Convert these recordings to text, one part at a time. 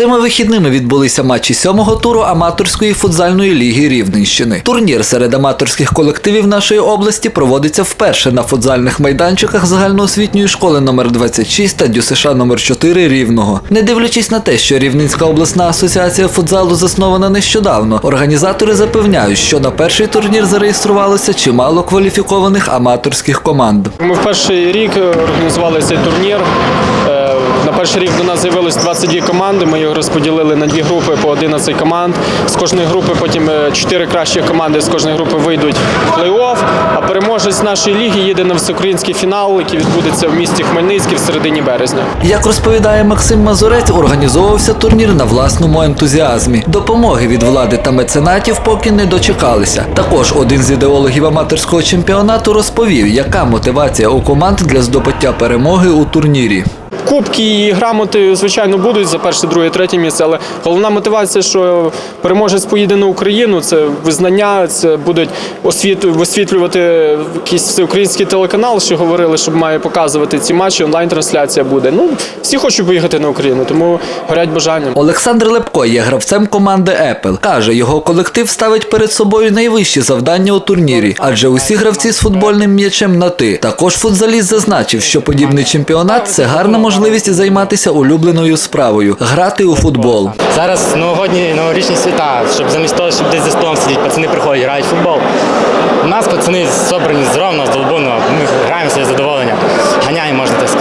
Цими вихідними відбулися матчі сьомого туру аматорської футзальної ліги Рівненщини. Турнір серед аматорських колективів нашої області проводиться вперше на футзальних майданчиках загальноосвітньої школи номер 26 та ДЮСШ номер 4 Рівного. Не дивлячись на те, що Рівненська обласна асоціація футзалу заснована нещодавно, організатори запевняють, що на перший турнір зареєструвалося чимало кваліфікованих аматорських команд. Ми в перший рік організували цей турнір. Е, перший рік до нас з'явилось 22 команди. Ми його розподілили на дві групи по 11 команд. З кожної групи потім 4 кращі команди з кожної групи вийдуть в плей-офф. А переможець нашої ліги їде на всеукраїнський фінал, який відбудеться в місті Хмельницький в середині березня. Як розповідає Максим Мазурець, організовувався турнір на власному ентузіазмі. Допомоги від влади та меценатів поки не дочекалися. Також один з ідеологів аматорського чемпіонату розповів, яка мотивація у команд для здобуття перемоги у турнірі. Кубки і грамоти, звичайно, будуть за перше, друге, третє місце, але головна мотивація, що переможець поїде на Україну, це визнання, це будуть освіт, висвітлювати якийсь всеукраїнський телеканал, що говорили, що має показувати ці матчі, онлайн-трансляція буде. Ну, всі хочуть поїхати на Україну, тому горять бажанням. Олександр Лепко є гравцем команди Apple. Каже, його колектив ставить перед собою найвищі завдання у турнірі, адже усі гравці з футбольним м'ячем на ти. Також футзаліст зазначив, що подібний чемпіонат це гарна можливість займатися улюбленою справою грати у футбол. Зараз новогодні новорічні свята, щоб замість того, щоб десь за столом сидіти, пацани приходять, грають в футбол. У нас пацани собрані зровно, здолбуно, ми граємося так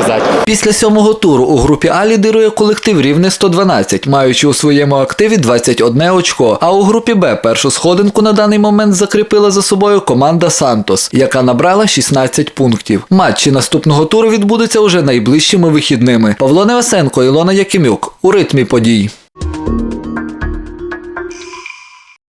сказати. Після сьомого туру у групі А лідирує колектив рівне 112, маючи у своєму активі 21 очко. А у групі Б першу сходинку на даний момент закріпила за собою команда Сантос, яка набрала 16 пунктів. Матчі наступного туру відбудуться уже найближчими вихідними. Павло Невесенко, Ілона Якимюк у ритмі подій.